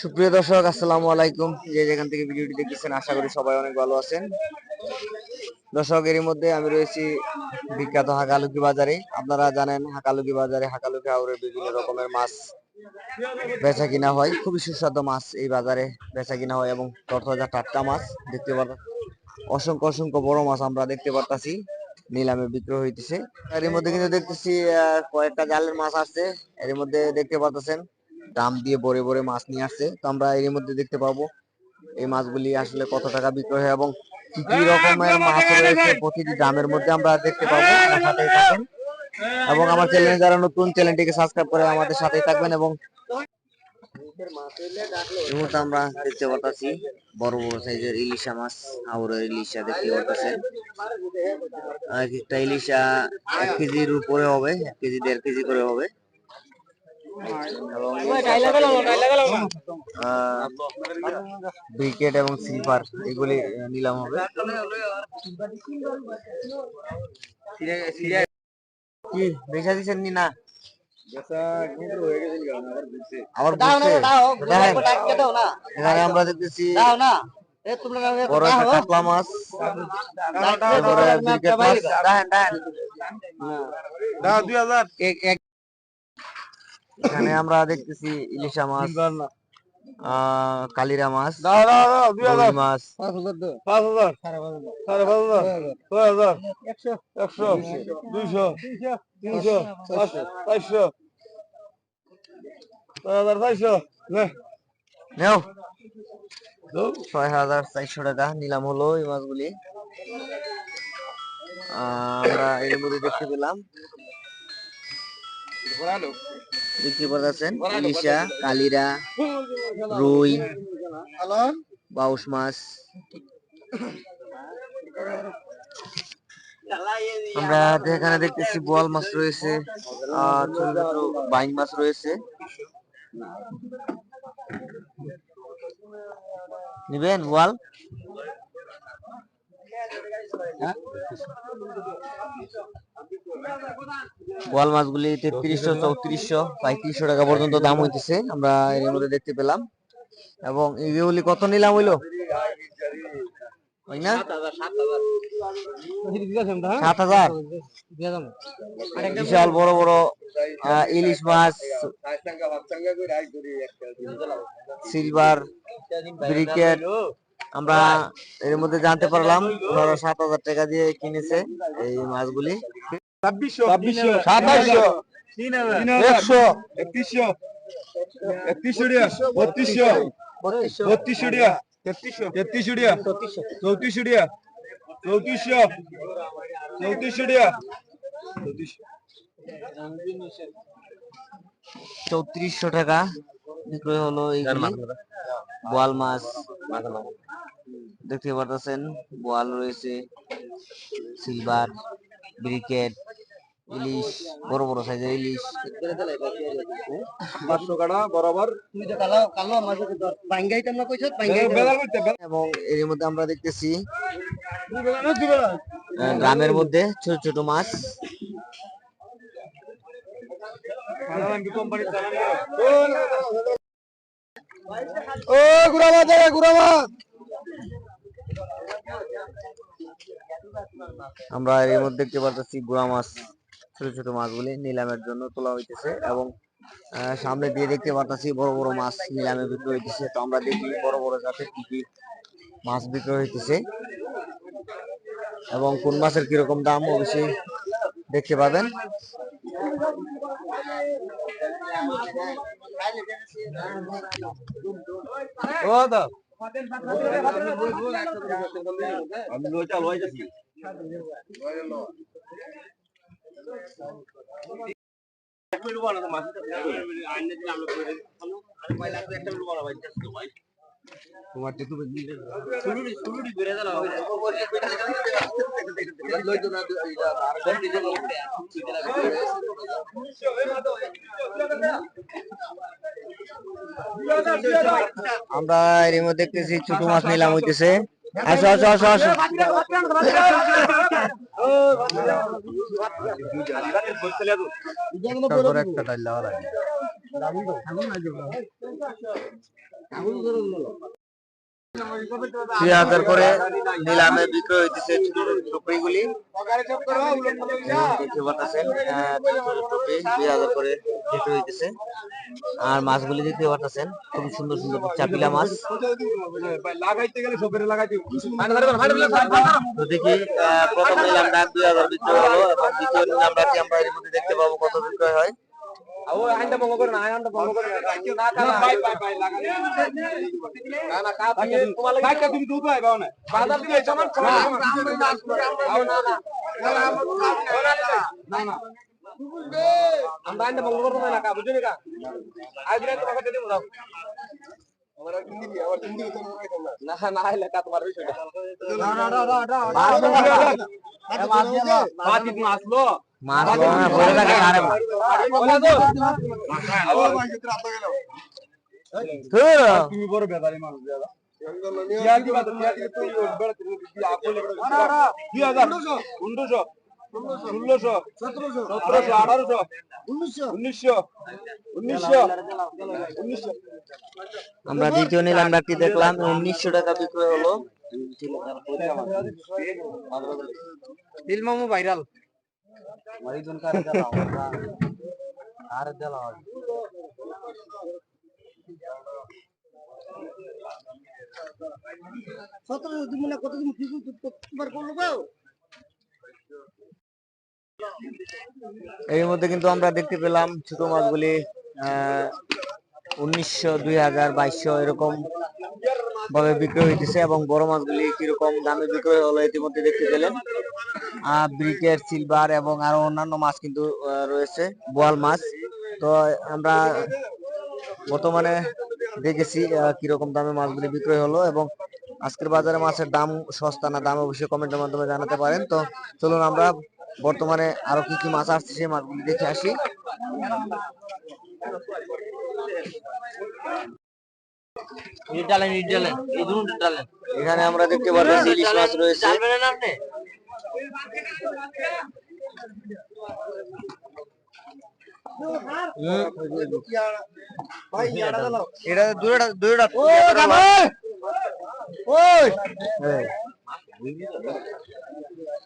সুপ্রিয় দর্শক, আসসালামু আলাইকুম। যে যেখান থেকে ভিডিওটি দেখতেছেন, আশা করি সবাই অনেক ভালো আছেন। দর্শক এর মধ্যে আমি রয়েছি বিখ্যাত হাকালুকি বাজারে। আপনারা জানেন, হাকালুকি বাজারে হাকালুকি হাওড়ের বিভিন্ন রকমের মাছ বেচা কিনা হয়। খুবই সুস্বাদু মাছ এই বাজারে বেচা কিনা হয় এবং তরতাজা টাটকা মাছ দেখতে পারবেন অসংখ্য অসংখ্য বড় মাছ আমরা দেখতে পারতাছি। নিলামে বিক্রয় হইতেছে। এর মধ্যে কিন্তু দেখতেছি কয়েকটা জালের মাছ আসছে। এর মধ্যে দেখতে পারতেছেন দাম দিয়ে ভরে ভরে মাছ নিয়ে আসছে। তো আমরা এর মধ্যে দেখতে পাবো এই মাছগুলি আসলে কত টাকা বিক্রয় হয় এবং কি কি রকমের মাছ রয়েছে প্রতিটি দামের মধ্যে আমরা দেখতে পাবো। সাথেই থাকেন। এবং আমার চ্যানেলে যারা নতুন চ্যানেলটিকে সাবস্ক্রাইব করে আমাদের সাথেই থাকবেন এবং মুহূর্তে আমরা দেখতে পাচ্ছি বড় বড় সাইজের ইলিশা মাছ আউরের ইলিশা দেখতে এক একটা ইলিশা এক কেজির উপরে হবে এক কেজি দেড় কেজি করে হবে। ব্রিকেট এবং সিলভার এগুলি নিলাম হবে কি বেচা দিচ্ছেন নি না আবার বুঝছে এখানে আমরা দেখতেছি বড় একটা কাতলা মাছ এরপরে ব্রিকেট মাছ দেখেন দেখেন এক- এক- এখানে আমরা দেখতেছি ইলিশা মাছ আহ, কালিরা মাছ রুই মাছ। নেও। ছয় হাজার চারশো টাকা নিলাম হলো এই মাছগুলি। আহ, আমরা এর মধ্যে দেখতে পেলাম। দেখতে পাচ্ছেন ইলিশা কালিরা রুই বাউস মাছ। আমরা এখানে দেখতেছি বোয়াল মাছ রয়েছে ছোট বাইং মাছ রয়েছে। নিবেন বোয়াল? বোয়াল মাছগুলি তেত্রিশশো চৌত্রিশশো পঁয়ত্রিশশো টাকা পর্যন্ত দাম হইতেছে। আমরা এর মধ্যে দেখতে পেলাম। এবং এগুলি কত নিলাম হইল? না? সাত হাজার। বিশাল বড় বড় ইলিশ মাছ সিলভার ব্রিকেট আমরা এর মধ্যে জানতে পারলাম ওনারা সাত হাজার টাকা দিয়ে কিনেছে এই মাছগুলি। সাতাশশো একশো একত্রিশশো একত্রিশশো টাকা বত্রিশশো বত্রিশশো। বত্রিশশো তেত্রিশশো। চৌত্রিশশো। টাকা চৌত্রিশশো চৌত্রিশশো চৌত্রিশশো। টাকা বিক্রয় হলো এইগুলি। বোয়াল মাছ। দেখতে পারতেছেন বোয়াল রয়েছে সিলভার ব্রিকেট ইলিশ বড় বড় সাইজের ইলিশ। এবং এর মধ্যে আমরা দেখতেছি গ্রামের মধ্যে ছোট ছোট মাছ। ও মাছ জায়গা গুড়া আমরা এর মধ্যে দেখতে পারতেছি গুড়া মাছ, ছোট ছোট মাছগুলি নিলামের জন্য তোলা হইতেছে এবং সামনে দিয়ে দেখতে পারতেছি বড় বড় মাছ নিলামে বিক্রি হইতেছে। তো আমরা দেখি বড় বড় জাতের কি কি মাছ বিক্রি হইতেছে এবং কোন মাছের কীরকম দাম অবশ্যই দেখতে পাবেন। ও দা আমি লোটা লই যাচ্ছি তো করে দাও লই তো আমরা এর মধ্যে দেখতেছি ছোট মাছ নিলাম হইতেছে। আসো আসো আসো আসো। একটা ডাল দুই হাজার করে নিলামে বিক্রয় হইতেছে টুকরিগুলি দেখতে পাচ্ছেন টুকরি দুই বিক্রয় হইতেছে। আর মাছগুলি দেখতে পাচ্ছেন, খুব সুন্দর সুন্দর চাপিলা মাছ। দেখি প্রথম নিলামটা দুই হাজার বিক্রয় হলো। দ্বিতীয় নিলামটাটি আমরা এর মধ্যে দেখতে পাবো কত বিক্রয় হয়। ও আইনটা ভঙ্গ করে না আইনটা ভঙ্গ করে না না না ভাই ভাই ভাই লাগাই না না কা তুমি তোমার লাগি বাইকা তুমি দুধ পাই না বাজার দিয়ে সমান সমান না না না না আমরা আইনটা ভঙ্গ করতে না কা বুঝলি কা আজ দিন তোমাকে দিতে দাও না না আইলে তোমার বিষয়টা না না না না মাছ মাছ লো মাছ বড় না, ভরে থাকে আরে মাছ। ধুর, তুমি বড় বেদারি মানুষ দাদা কিয়া দিবা কিয়া দিবা তুই বড় তুমি আপলে কি হাজার? 1900 ষোলোশো। সতেরোশো। সতেরোশো আঠারোশো। উনিশশো। উনিশশো। উনিশশো। উনিশশো। আমরা দ্বিতীয় নিলামটাটি দেখলাম উনিশশো টাকা বিক্রয় হলো। দিলমামু ভাইরাল। সতেরো দিন না কতদিন করল এর মধ্যে কিন্তু আমরা দেখতে পেলাম ছোট মাছগুলি আহ, উনিশশো দুই হাজার বাইশশো এরকম ভাবে বিক্রয় হইতেছে এবং বড় মাছগুলি কীরকম দামে বিক্রয় হলো ইতিমধ্যে দেখতে পেলেন। ব্রিকেট সিলভার এবং আরও অন্যান্য মাছ কিন্তু রয়েছে, বোয়াল মাছ। তো আমরা বর্তমানে দেখেছি কীরকম দামে মাছগুলি বিক্রয় হলো এবং আজকের বাজারে মাছের দাম সস্তা না, দাম অবশ্যই কমেন্টের মাধ্যমে জানাতে পারেন। তো চলুন আমরা বর্তমানে আরও কি কি মাছ আসছে সেই মাছগুলি দেখে আসি। এখানে আমরা দেখতে পাচ্ছি ইলিশ মাছ রয়েছে। এটা দুইটা দুইটা ওই!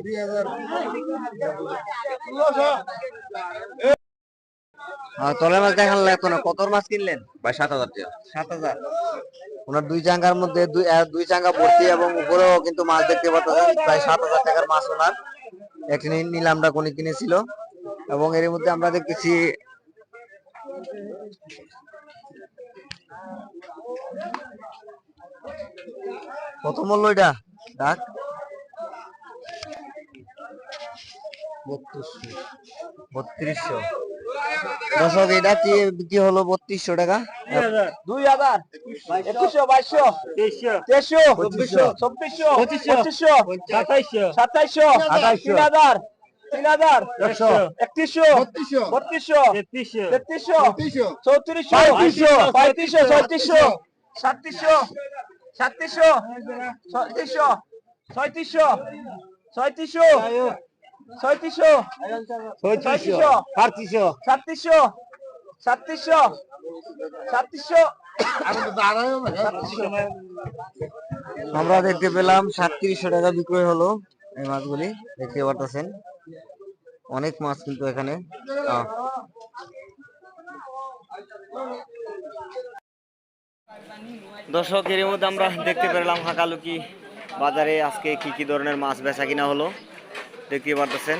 দুই হাজার দুই হাজার তলের মাছ দেখান লাগতো না কত মাছ কিনলেন? ভাই সাত হাজার টাকা সাত হাজার। ওনার দুই চাঙ্গার মধ্যে দুই দুই চাঙ্গা ভর্তি এবং উপরেও কিন্তু মাছ দেখতে পাচ্ছেন প্রায় সাত হাজার টাকার মাছ ওনার। একটি নিলামটা কোনি কিনেছিল। এবং এর মধ্যে আমরা দেখতেছি কত মূল্য এটা ডাক। বত্রিশশো। দর্শক এটা কি বিক্রি হলো বত্রিশশো টাকা? দুই হাজার। একুশশো বাইশশো। তেইশশো। চব্বিশশো চব্বিশশো পঁচিশশো। সাতাইশশো। সাতাইশশো তিন হাজার তিন হাজার একত্রিশশো বত্রিশশো। তেত্রিশশো। চৌত্রিশশো পঁয়ত্রিশশো। ছত্রিশশো সাতত্রিশশো সাতত্রিশশো ছত্রিশশো ছয়ত্রিশশো ছয়ত্রিশশো ছয়ত্রিশশো। ছয়ত্রিশশো আটত্রিশশো সাতত্রিশশো। সাতত্রিশশো। সাতত্রিশশো। আমরা দেখতে পেলাম সাতত্রিশশো টাকা বিক্রয় হলো এই মাছগুলি। দেখতে পারতেছেন। অনেক মাছ কিন্তু এখানে। দর্শক এর মধ্যে আমরা দেখতে পেলাম হাকালুকি বাজারে আজকে কি কি ধরনের মাছ বেচা কিনা হলো। দেখতে পারতেছেন।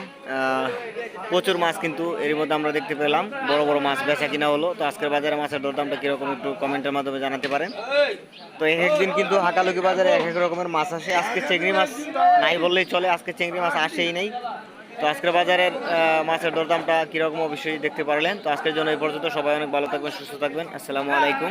প্রচুর মাছ কিন্তু এর মধ্যে আমরা দেখতে পেলাম। বড় বড় মাছ বেচা কিনা হলো। তো আজকের বাজারে মাছের দরদামটা কীরকম একটু কমেন্টের মাধ্যমে জানাতে পারেন। তো এক একদিন কিন্তু হাকালুকি বাজারে এক এক রকমের মাছ আসে। আজকে চিংড়ি মাছ নাই বললেই চলে, আজকে চিংড়ি মাছ আসেই নাই। তো আজকের বাজারের মাছের দরদামটা কীরকম অবশ্যই দেখতে পারলেন। তো আজকের জন্য এই পর্যন্ত। সবাই অনেক ভালো থাকবেন, সুস্থ থাকবেন। আসসালামু আলাইকুম।